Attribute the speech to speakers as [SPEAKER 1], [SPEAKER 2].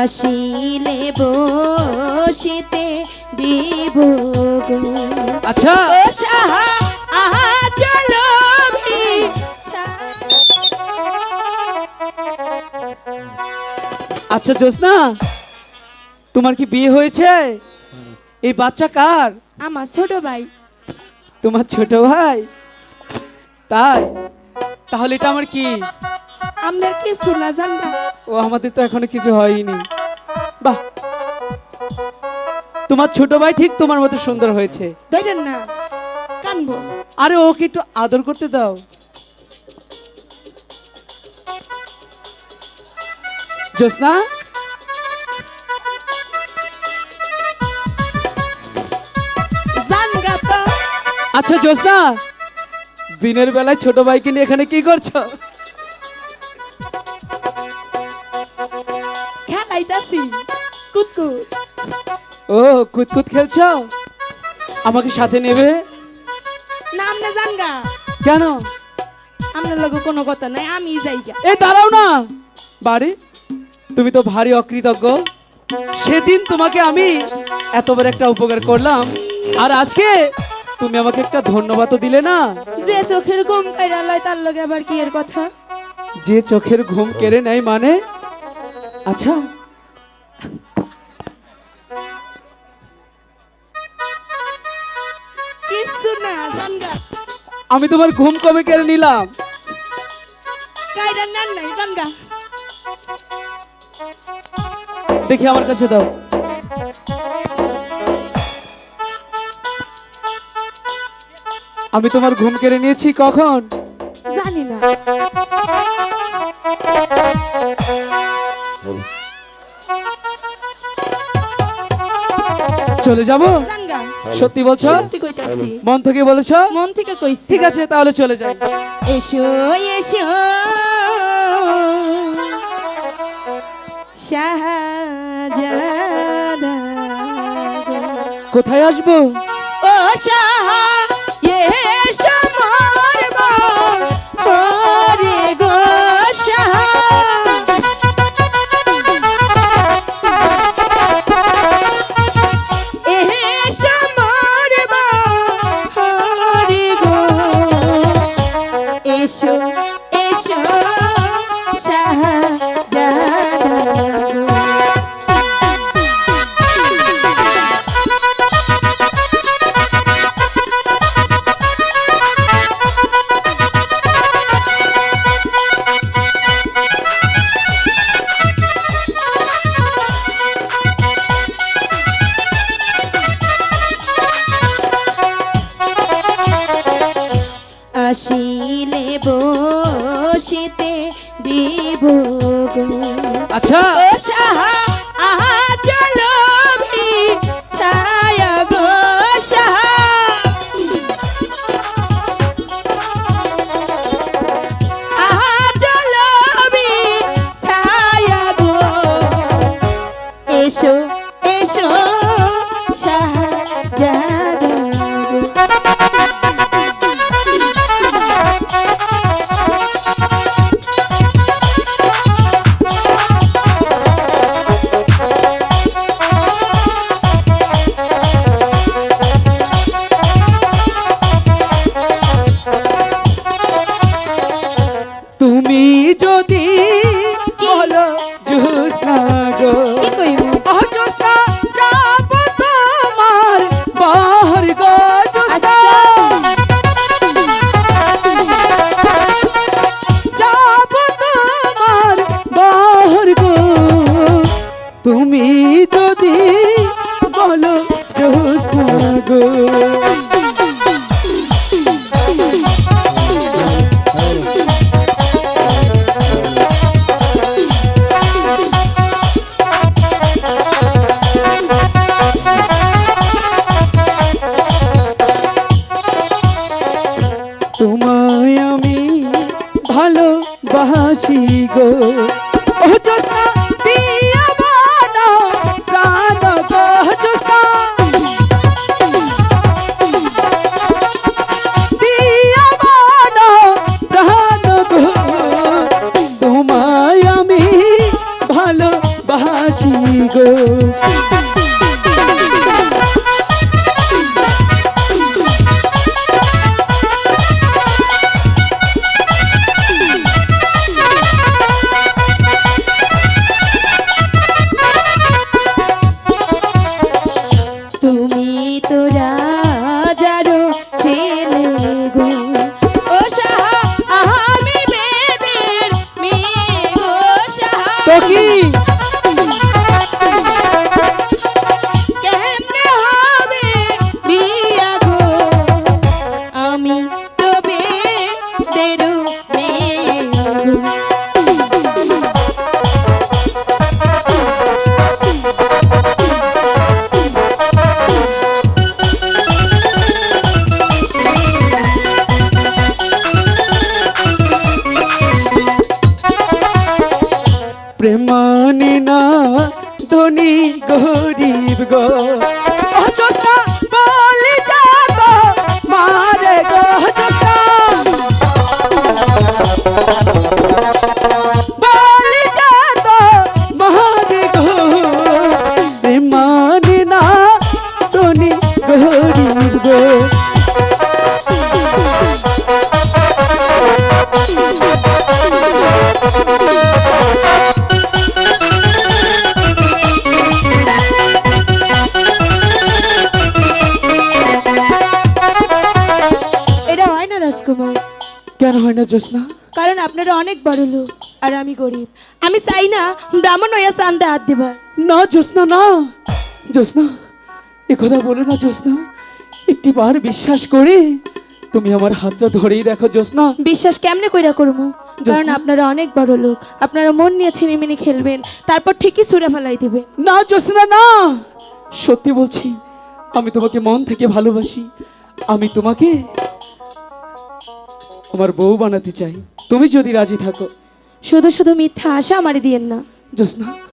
[SPEAKER 1] আসিলে বসিতে দিব
[SPEAKER 2] আচ্ছা।
[SPEAKER 1] ও সাহা আহা চলো
[SPEAKER 2] আচ্ছা জোসনা তোমার কি বিয়ে হয়েছে? এই বাচ্চা কার?
[SPEAKER 1] আমার ছোট ভাই।
[SPEAKER 2] তোমার ছোট ভাই? তাই? তাহলে এটা আমার কি?
[SPEAKER 1] আপনার কিছু না জানবা
[SPEAKER 2] ও আমাদের তো এখনও কিছু হয়নি। বাহ! তোমার ছোট ভাই ঠিক তোমার মতো সুন্দর হয়েছে।
[SPEAKER 1] ধরেন না কানবো।
[SPEAKER 2] আরে ওকে একটু আদর করতে দাও। জোসনা আচ্ছা জোসনা দিনের বেলায় ছোট ভাইকে নিয়ে এখানে কি করছ?
[SPEAKER 1] কুতকুত
[SPEAKER 2] ও কুতকুত খেলছো? আমাকে সাথে নেবে?
[SPEAKER 1] না আপনি জানগা
[SPEAKER 2] কেন?
[SPEAKER 1] আপনার লগে কোনো কথা নাই আমি যাইগা
[SPEAKER 2] এই দাঁড়াও না। বাড়ি তুমি তো ভারী অকৃতজ্ঞ। সেদিন তোমাকে আমি এত বড় একটা উপকার করলাম। আর আজকে তুমি আমাকে একটা ধন্যবাদও দিলে না।
[SPEAKER 1] যে চোখের ঘুম কাইরা লয় তার লগে আবার কি এর কথা?
[SPEAKER 2] যে চোখের ঘুম কেড়ে নেয় মানে? আচ্ছা
[SPEAKER 1] কিছু না।
[SPEAKER 2] আমি তোমার ঘুম কবে কেড়ে নিলাম? দেখি আমার কাছে দাও। আমি তোমার ঘুম কেড়ে নিয়েছি কখন?
[SPEAKER 1] জানি না।
[SPEAKER 2] চলে যাব? সত্যি বলছো?
[SPEAKER 1] সত্যি কইতাছি।
[SPEAKER 2] মন থেকে বলেছ?
[SPEAKER 1] মন থেকে কইছি।
[SPEAKER 2] ঠিক আছে তাহলে চলে যাই।
[SPEAKER 1] এসো এসো। শাহজাদা।
[SPEAKER 2] কোথায় আসব?
[SPEAKER 1] ও শাহা বসিতে দিব
[SPEAKER 2] আচ্ছা।
[SPEAKER 1] গো
[SPEAKER 2] প্রেমানি না ধনী গরিব গো।
[SPEAKER 1] হয় না
[SPEAKER 2] জোসনা
[SPEAKER 1] কারণ আপনারা অনেক বড় লোক আর আমি গরিব। আমি চাই না ব্রাহ্মণ হইয়া চান্দে হাত দিবার।
[SPEAKER 2] না জোসনা না। জোসনা এ কথা বলো না জোসনা একটি বার বিশ্বাস করে তুমি আমার হাতটা ধরেই দেখো জোসনা
[SPEAKER 1] বিশ্বাস কেমনে কইরা করব কারণ আপনারা অনেক বড় লোক। আপনারা মন নিয়ে ছিনিমিনি খেলবেন তারপর ঠিকই সুরে ফেলাই দিবেন।
[SPEAKER 2] না জোসনা না। সত্যি বলছি আমি তোমাকে মন থেকে ভালোবাসি। আমি তোমাকে আমার বউ বানাতে চাই। তুমি যদি রাজি থাকো।
[SPEAKER 1] শুধু শুধু মিথ্যা আশা আমারে দিয়েন না।
[SPEAKER 2] জোসনা